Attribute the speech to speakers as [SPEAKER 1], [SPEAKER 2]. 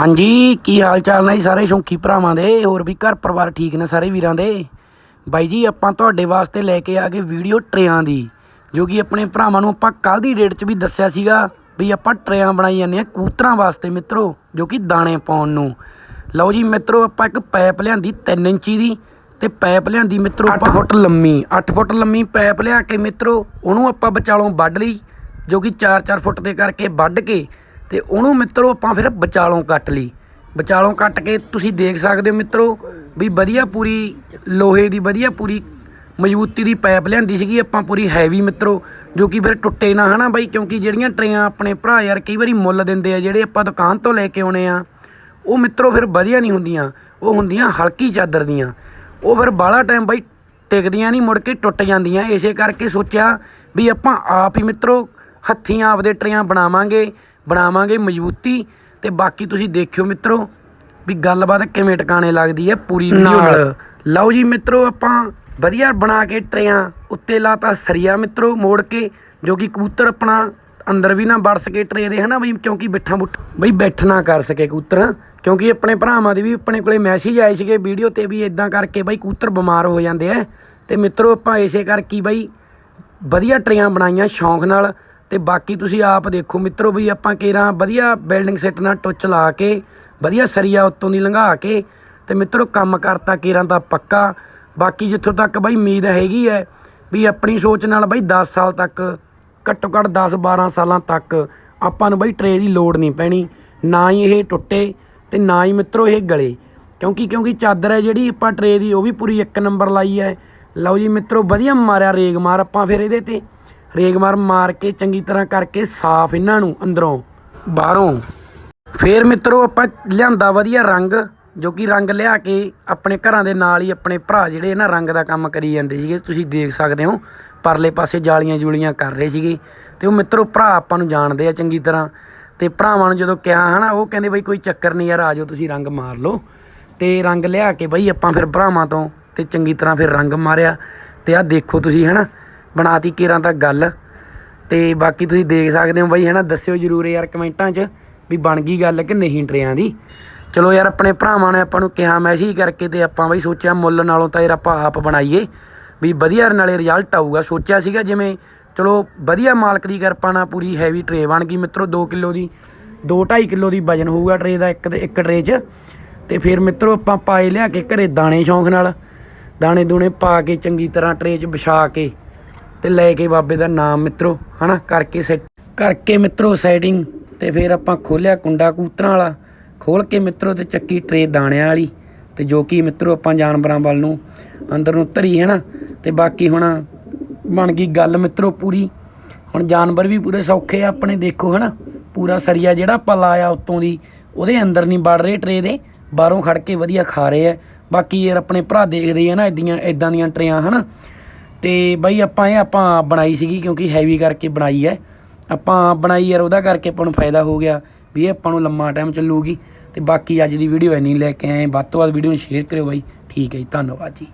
[SPEAKER 1] ਹਾਂਜੀ ਕੀ ਹਾਲ ਚਾਲ ਨੇ ਜੀ ਸਾਰੇ ਸ਼ੌਂਕੀ ਭਰਾਵਾਂ ਦੇ? ਹੋਰ ਵੀ ਘਰ ਪਰਿਵਾਰ ਠੀਕ ਨੇ ਸਾਰੇ ਵੀਰਾਂ ਦੇ? ਬਾਈ ਜੀ ਆਪਾਂ ਤੁਹਾਡੇ ਵਾਸਤੇ ਲੈ ਕੇ ਆ ਗਏ ਵੀਡੀਓ ਟਰੇਆਂ ਦੀ ਜੋ ਕਿ ਆਪਣੇ ਭਰਾਵਾਂ ਨੂੰ ਆਪਾਂ ਕੱਲ ਦੀ ਡੇਟ 'ਚ ਵੀ ਦੱਸਿਆ ਸੀਗਾ ਵੀ ਆਪਾਂ ਟਰੇਆਂ ਬਣਾਈ ਜਾਂਦੇ ਆ ਕਬੂਤਰਾਂ ਵਾਸਤੇ ਮਿੱਤਰੋ ਜੋ ਕਿ ਦਾਣੇ ਪਾਉਣ ਨੂੰ। ਲਓ ਜੀ ਮਿੱਤਰੋ ਆਪਾਂ ਇੱਕ ਪਾਈਪ ਲਿਆਂਦੀ 3 ਇੰਚੀ ਦੀ ਤੇ ਪਾਈਪ ਲਿਆਂਦੀ ਮਿੱਤਰੋ 8 ਫੁੱਟ ਲੰਮੀ। 8 ਫੁੱਟ ਲੰਮੀ ਪਾਈਪ ਲਿਆ ਕੇ ਮਿੱਤਰੋ ਉਹਨੂੰ ਆਪਾਂ ਵਿਚਾਲੋਂ ਵੱਢ ਲਈ ਜੋ ਕਿ 4-4 ਫੁੱਟ ਦੇ ਕਰਕੇ ਵੱਢ ਕੇ ਤੇ ਉਹਨੂੰ ਮਿੱਤਰੋ ਆਪਾਂ ਫਿਰ ਵਿਚਾਲੋਂ ਕੱਟ ਲਈ। ਵਿਚਾਲੋਂ ਕੱਟ ਕੇ ਤੁਸੀਂ ਦੇਖ ਸਕਦੇ ਹੋ ਮਿੱਤਰੋ ਵੀ ਵਧੀਆ ਪੂਰੀ ਲੋਹੇ ਦੀ, ਵਧੀਆ ਪੂਰੀ ਮਜ਼ਬੂਤੀ ਦੀ ਪਾਈਪ ਲਿਆਂਦੀ ਸੀਗੀ। ਆਪਾਂ ਪੂਰੀ ਹੈਵੀ ਮਿੱਤਰੋ, ਜੋ ਕਿ ਫਿਰ ਟੁੱਟੇ ਨਾ ਹਨਾ ਬਾਈ, ਕਿਉਂਕਿ ਜਿਹੜੀਆਂ ਟਰੇਆਂ ਆਪਣੇ ਭਰਾ ਯਾਰ ਕਈ ਵਾਰੀ ਮੁੱਲ ਦਿੰਦੇ ਆ, ਜਿਹੜੇ ਆਪਾਂ ਦੁਕਾਨ ਤੋਂ ਲੈ ਕੇ ਆਉਣੇ ਆ, ਉਹ ਮਿੱਤਰੋ ਫਿਰ ਵਧੀਆ ਨਹੀਂ ਹੁੰਦੀਆਂ। ਉਹ ਹੁੰਦੀਆਂ ਹਲਕੀ ਚਾਦਰ ਦੀਆਂ। ਉਹ ਫਿਰ ਬਾਹਲਾ ਟਾਈਮ ਬਾਈ ਟਿਕਦੀਆਂ ਨਹੀਂ, ਮੁੜ ਕੇ ਟੁੱਟ ਜਾਂਦੀਆਂ। ਇਸੇ ਕਰਕੇ ਸੋਚਿਆ ਵੀ ਆਪਾਂ ਆਪ ਹੀ ਮਿੱਤਰੋ ਹੱਥੀਂ ਆਪਦੇ ਟਰੇਆਂ ਬਣਾਵਾਂਗੇ। ਬਣਾਵਾਂਗੇ ਮਜ਼ਬੂਤੀ ਤੇ ਬਾਕੀ ਤੁਸੀਂ ਦੇਖਿਓ ਮਿੱਤਰੋ ਵੀ ਗੱਲਬਾਤ ਕਿਵੇਂ ਟਿਕਾਣੇ ਲੱਗਦੀ ਹੈ ਪੂਰੀ ਨਾਲ। ਲਓ ਜੀ ਮਿੱਤਰੋ ਆਪਾਂ ਵਧੀਆ ਬਣਾ ਕੇ ਟਰੇਆਂ ਉੱਤੇ ਲਾਤਾ ਸਰੀਆ ਮਿੱਤਰੋ ਮੋੜ ਕੇ ਜੋ ਕਿ ਕਬੂਤਰ ਆਪਣਾ ਅੰਦਰ ਵੀ ਨਾ ਵੜ ਸਕੇ ਟਰੇ ਦੇ ਹਨਾ ਬਈ? ਕਿਉਂਕਿ ਬਿੱਠਾ ਬੁੱਠ ਬਈ ਬੈਠ ਨਾ ਕਰ ਸਕੇ ਕਬੂਤਰ ਕਿਉਂਕਿ ਆਪਣੇ ਭਰਾਵਾਂ ਦੀ ਵੀ ਆਪਣੇ ਕੋਲੇ ਮੈਸੇਜ ਆਏ ਸੀਗੇ ਵੀਡੀਓ ਤੇ ਵੀ ਇਦਾਂ ਕਰਕੇ ਬਈ ਕਬੂਤਰ ਬਿਮਾਰ ਹੋ ਜਾਂਦੇ ਆ। ਤੇ ਮਿੱਤਰੋ ਆਪਾਂ ਇਸੇ ਕਰਕੇ ਬਈ ਵਧੀਆ ਟਰੇਆਂ ਬਣਾਈਆਂ ਸ਼ੌਂਕ ਨਾਲ। ਤੇ ਬਾਕੀ ਤੁਸੀਂ ਆਪ ਦੇਖੋ ਮਿੱਤਰੋ ਵੀ ਆਪਾਂ ਕੇਰਾਂ ਵਧੀਆ ਬਿਲਡਿੰਗ ਸੈੱਟ ਨਾਲ ਟੁੱਚ ਲਾ ਕੇ, ਵਧੀਆ ਸਰੀਆ ਉੱਤੋਂ ਦੀ ਲੰਘਾ ਕੇ ਤੇ ਮਿੱਤਰੋ ਕੰਮ ਕਰਤਾ ਕੇਰਾਂ ਦਾ ਪੱਕਾ। ਬਾਕੀ ਜਿੱਥੋਂ ਤੱਕ ਬਾਈ ਉਮੀਦ ਹੈਗੀ ਹੈ ਵੀ ਆਪਣੀ ਸੋਚ ਨਾਲ ਬਾਈ 10 ਸਾਲ ਤੱਕ, ਘੱਟੋ ਘੱਟ 10 12 ਸਾਲਾਂ ਤੱਕ ਆਪਾਂ ਨੂੰ ਬਾਈ ਟਰੇ ਦੀ ਲੋੜ ਨਹੀਂ ਪੈਣੀ। ਨਾ ਹੀ ਇਹ ਟੁੱਟੇ ਤੇ ਨਾ ਹੀ ਮਿੱਤਰੋ ਇਹ ਗਲੇ। ਕਿਉਂਕਿ ਕਿਉਂਕਿ ਚਾਦਰ ਹੈ ਜਿਹੜੀ ਆਪਾਂ ਟਰੇ ਦੀ, ਉਹ ਵੀ ਪੂਰੀ ਇੱਕ ਨੰਬਰ ਲਾਈ ਹੈ। ਲਓ ਜੀ ਮਿੱਤਰੋ, ਵਧੀਆ ਮਾਰਿਆ ਰੇਗ ਮਾਰ ਆਪਾਂ ਫਿਰ ਇਹਦੇ ਤੇ। ਰੇਗ ਮਾਰ ਮਾਰ ਕੇ ਚੰਗੀ ਤਰ੍ਹਾਂ ਕਰਕੇ ਸਾਫ਼ ਇਹਨਾਂ ਨੂੰ ਅੰਦਰੋਂ, ਬਾਹਰੋਂ। ਫੇਰ ਮਿੱਤਰੋ ਆਪਾਂ ਲਿਆਂਦਾ ਵਧੀਆ ਰੰਗ, ਜੋ ਕਿ ਰੰਗ ਲਿਆ ਕੇ ਆਪਣੇ ਘਰਾਂ ਦੇ ਨਾਲ ਹੀ ਆਪਣੇ ਭਰਾ ਜਿਹੜੇ ਨਾ ਰੰਗ ਦਾ ਕੰਮ ਕਰੀ ਜਾਂਦੇ ਸੀਗੇ, ਤੁਸੀਂ ਦੇਖ ਸਕਦੇ ਹੋ, ਪਰਲੇ ਪਾਸੇ ਜਾਲੀਆਂ ਜੁਲੀਆਂ ਕਰ ਰਹੇ ਸੀਗੇ। ਤੇ ਉਹ ਮਿੱਤਰੋ ਭਰਾ ਆਪਾਂ ਨੂੰ ਜਾਣਦੇ ਆ ਚੰਗੀ ਤਰ੍ਹਾਂ। ਤੇ ਭਰਾਵਾਂ ਨੂੰ ਜਦੋਂ ਕਿਹਾ ਹਨਾ, ਉਹ ਕਹਿੰਦੇ ਬਈ ਕੋਈ ਚੱਕਰ ਨਹੀਂ ਯਾਰ ਆਜੋ ਤੁਸੀਂ ਰੰਗ ਮਾਰ ਲਓ। ਤੇ ਰੰਗ ਲਿਆ ਕੇ ਬਈ ਆਪਾਂ ਫਿਰ ਭਰਾਵਾਂ ਤੋਂ ਤੇ ਚੰਗੀ ਤਰ੍ਹਾਂ ਫਿਰ ਰੰਗ ਮਾਰਿਆ। ਤੇ ਆਹ ਦੇਖੋ ਤੁਸੀਂ ਹਨਾ ਬਣਾਤੀ ਕੇਰਾਂ ਤੱਕ ਗੱਲ। ਤੇ ਬਾਕੀ ਤੁਸੀਂ ਦੇਖ ਸਕਦੇ ਹੋ ਬਾਈ, ਹਨਾ, ਦੱਸਿਓ ਜਰੂਰ ਯਾਰ ਕਮੈਂਟਾਂ 'ਚ ਵੀ ਬਣ ਗਈ ਗੱਲ ਕਿ ਨਹੀਂ ਟਰਿਆਂ ਦੀ। ਚਲੋ ਯਾਰ, ਆਪਣੇ ਭਰਾਵਾਂ ਨੇ ਆਪਾਂ ਨੂੰ ਕਿਹਾ ਮੈਸੇਜ ਕਰਕੇ ਤੇ ਆਪਾਂ ਬਈ ਸੋਚਿਆ ਮੁੱਲ ਨਾਲੋਂ ਤਾਂ ਯਾਰ ਆਪਾਂ ਆਪ ਬਣਾਈਏ। ਵੀ ਵਧੀਆ ਨਾਲੇ ਰਿਜ਼ਲਟ ਆਊਗਾ। ਸੋਚਿਆ ਸੀਗਾ ਜਿਵੇਂ, ਚਲੋ ਵਧੀਆ ਮਾਲਕ ਦੀ ਕਿਰਪਾ ਨਾਲ ਪੂਰੀ ਹੈਵੀ ਟਰੇ ਬਣ ਗਈ। ਮਿੱਤਰੋ 2 ਕਿਲੋ ਦੀ 2.5 ਕਿਲੋ ਦੀ ਵਜਨ ਹੋਊਗਾ ਟਰੇ ਦਾ ਇੱਕ ਇੱਕ ਟਰੇ 'ਚ। ਤੇ ਫਿਰ ਮਿੱਤਰੋ, ਆਪਾਂ ਪਾਏ ਲਿਆ ਕੇ ਘਰੇ ਦਾਣੇ ਸ਼ੌਂਕ ਨਾਲ। ਦਾਣੇ ਦੂਣੇ ਪਾ ਕੇ ਚੰਗੀ ਤਰ੍ਹਾਂ ਟਰੇ 'ਚ ਵਿਛਾ ਕੇ ਤੇ ਲੈ ਕੇ ਬਾਬੇ ਦਾ ਨਾਮ ਮਿੱਤਰੋ, ਹਨਾ? ਕਰਕੇ ਸੈਟ ਕਰਕੇ ਮਿੱਤਰੋ ਸੈਟਿੰਗ ਤੇ ਫਿਰ ਆਪਾਂ ਖੋਲਿਆ ਕੁੰਡਾ ਕੂਤਰਾਂ ਵਾਲਾ। ਖੋਲ ਕੇ ਮਿੱਤਰੋ ਤੇ ਚੱਕੀ ਟਰੇ ਦਾਣਿਆਂ ਵਾਲੀ। ਤੇ ਜੋ ਕਿ ਮਿੱਤਰੋ ਆਪਾਂ ਜਾਨਵਰਾਂ ਵੱਲ ਨੂੰ ਅੰਦਰ ਨੂੰ ਧਰੀ ਹੈ ਨਾ ਤੇ ਬਾਕੀ ਹੁਣ ਬਣ ਗਈ ਗੱਲ ਮਿੱਤਰੋ ਪੂਰੀ। ਹੁਣ ਜਾਨਵਰ ਵੀ ਪੂਰੇ ਸੌਖੇ ਆ ਆਪਣੇ, ਦੇਖੋ, ਹਨਾ? ਪੂਰਾ ਸਰੀਆ ਜਿਹੜਾ ਆਪਾਂ ਲਾਇਆ ਉਤੋਂ ਦੀ, ਉਹਦੇ ਅੰਦਰ ਨਹੀਂ ਵੜ ਰਹੇ ਟਰੇ ਦੇ। ਬਾਹਰੋਂ ਖੜ ਕੇ ਵਧੀਆ ਖਾ ਰਹੇ ਆ। ਬਾਕੀ ਯਾਰ ਆਪਣੇ ਭਰਾ ਦੇਖਦੇ ਆ ਨਾ ਇਦੀਆਂ ਇਦਾਂ ਦੀਆਂ ਟਰੇਆਂ ਹਨਾ? ਤੇ ਬਾਈ ਆਪਾਂ ਇਹ ਆਪਾਂ ਬਣਾਈ ਸੀਗੀ ਕਿਉਂਕਿ ਹੈਵੀ ਕਰਕੇ ਬਣਾਈ ਹੈ। ਆਪਾਂ ਬਣਾਈ ਯਾਰ ਉਹਦਾ ਕਰਕੇ ਆਪਾਂ ਨੂੰ ਫਾਇਦਾ ਹੋ ਗਿਆ ਵੀ ਇਹ ਆਪਾਂ ਨੂੰ ਲੰਮਾ ਟਾਈਮ ਚੱਲੂਗੀ। ਤੇ ਬਾਕੀ ਅੱਜ ਦੀ ਵੀਡੀਓ ਇੰਨੀ ਲੈ ਕੇ ਆਏ ਵੱਧ ਤੋਂ ਵੱਧ ਵੀਡੀਓ ਨੂੰ ਸ਼ੇਅਰ ਕਰਿਓ ਬਾਈ। ਠੀਕ ਹੈ ਜੀ, ਧੰਨਵਾਦ ਜੀ।